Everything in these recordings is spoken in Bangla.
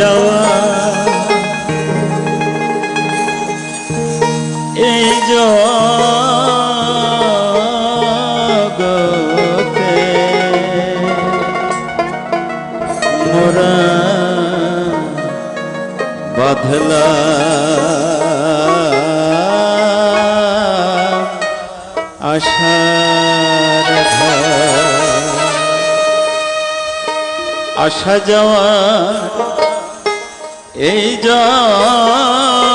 যাওয়া। এই জগতে মোরা বাঁধলা আশার আসা যাওয়া এই জগতে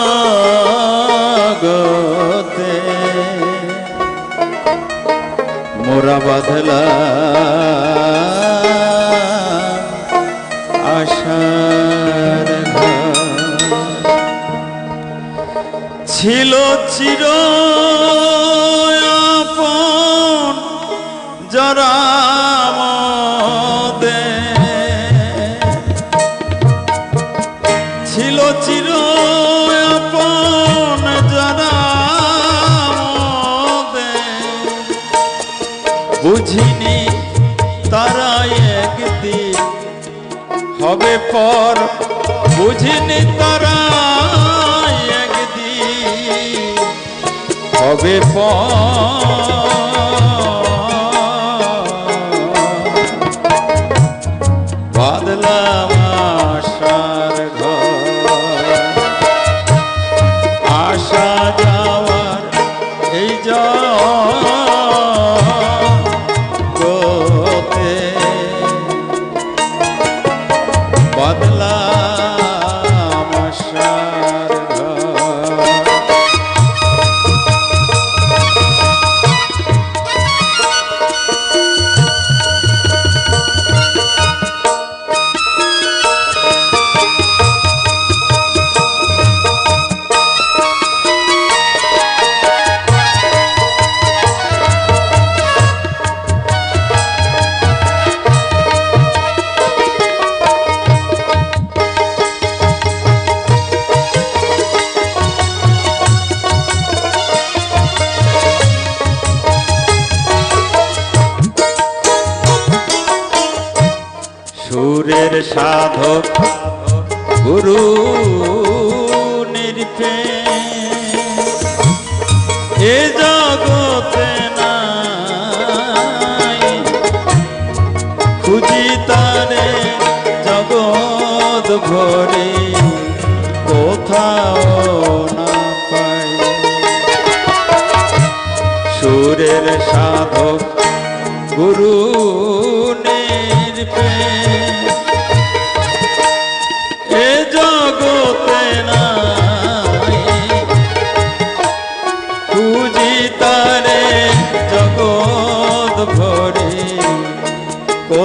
মোরা বাঁধলা আশার ছিল চির আপন পর বুঝিনি তারা একদিন হবে পর সাধক গুরু নিরপে এ জগতে নাই। খুঁজি তারে জগৎ ভরে, কোথাও না পাই। সুরের সাধক গুরু নিরপে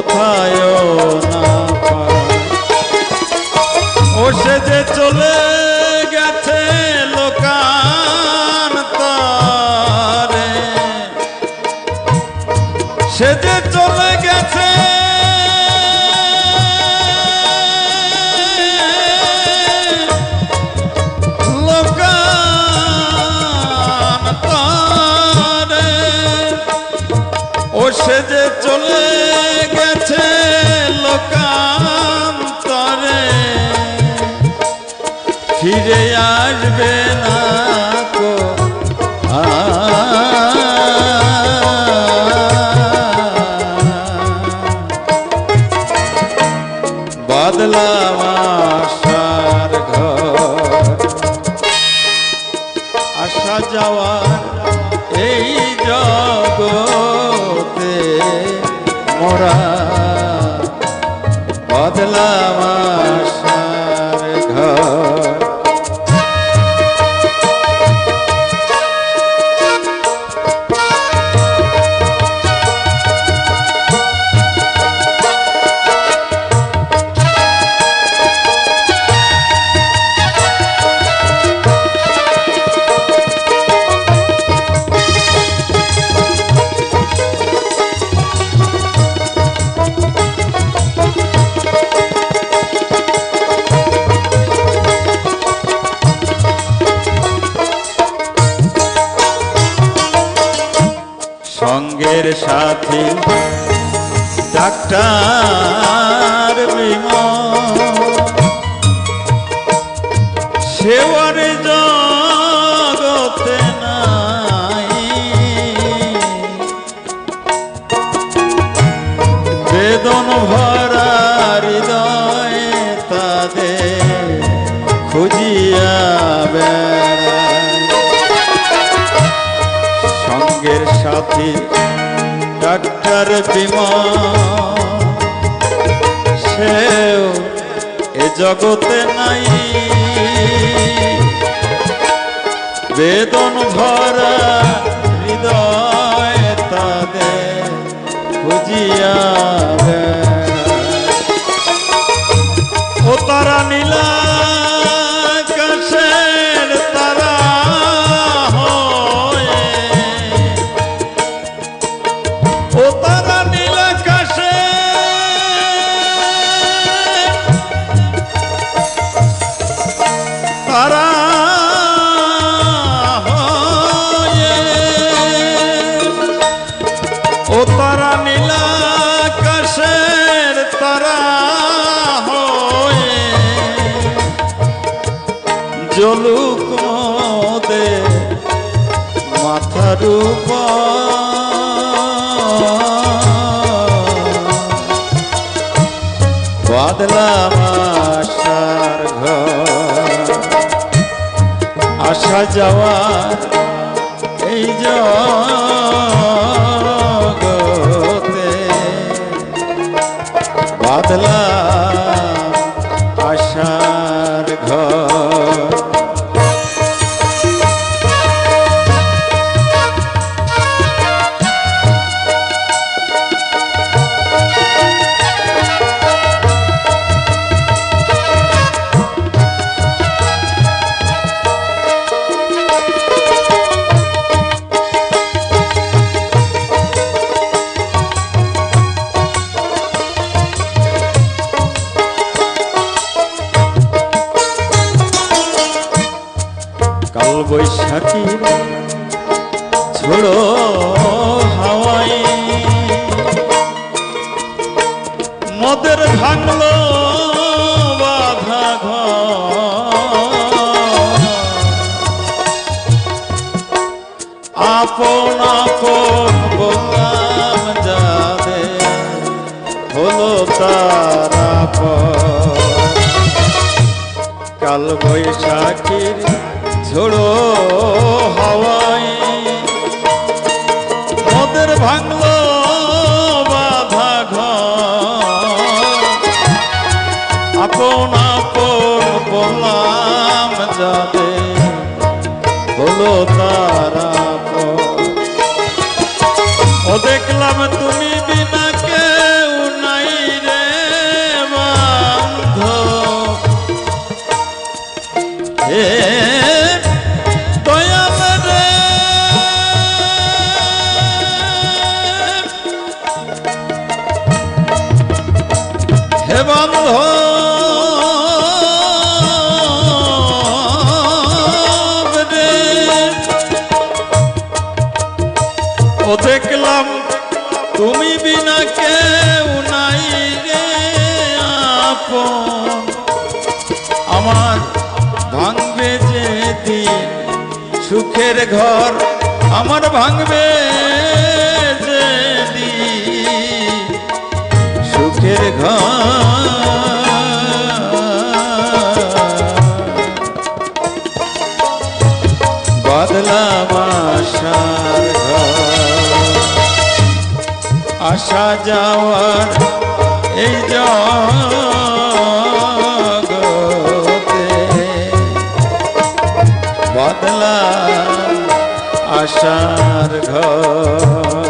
কোথায় না ও সে যে চলে গেছে লোকান তারে সে যে ফিরে আসবে না কো বাদলাম আশার ঘর। আসা যাওয়ার এই জগতে মোরা। বদলাম আশার সঙ্গের সাথে ডাক্তার বিমল। সেওয়ার জগতে নাই। বেদন ভর সাথী ডাক্তার বিমান সেও এ জগতে নাই। বেদন ভরা জলুক মোদে মাথার বাদলাম আশার ঘর আসা যাওয়ার এই জগতে। বাদলাম আশার ঘর মদের ভাঙলো বাধা আপন আপন বললাম যাবে হলো তারা কাল বৈশাখীর ঝোড়ো হাওয়াই তারা ও দেখলাম তুমি বিনা কেউ নাই রে বান্ধব হে দয়াল আমার ভাঙবে যে দিন সুখের ঘর, আমার ভাঙবে যে সুখের ঘর। আসা যাওয়ার এই জগতে বদলা আশার ঘর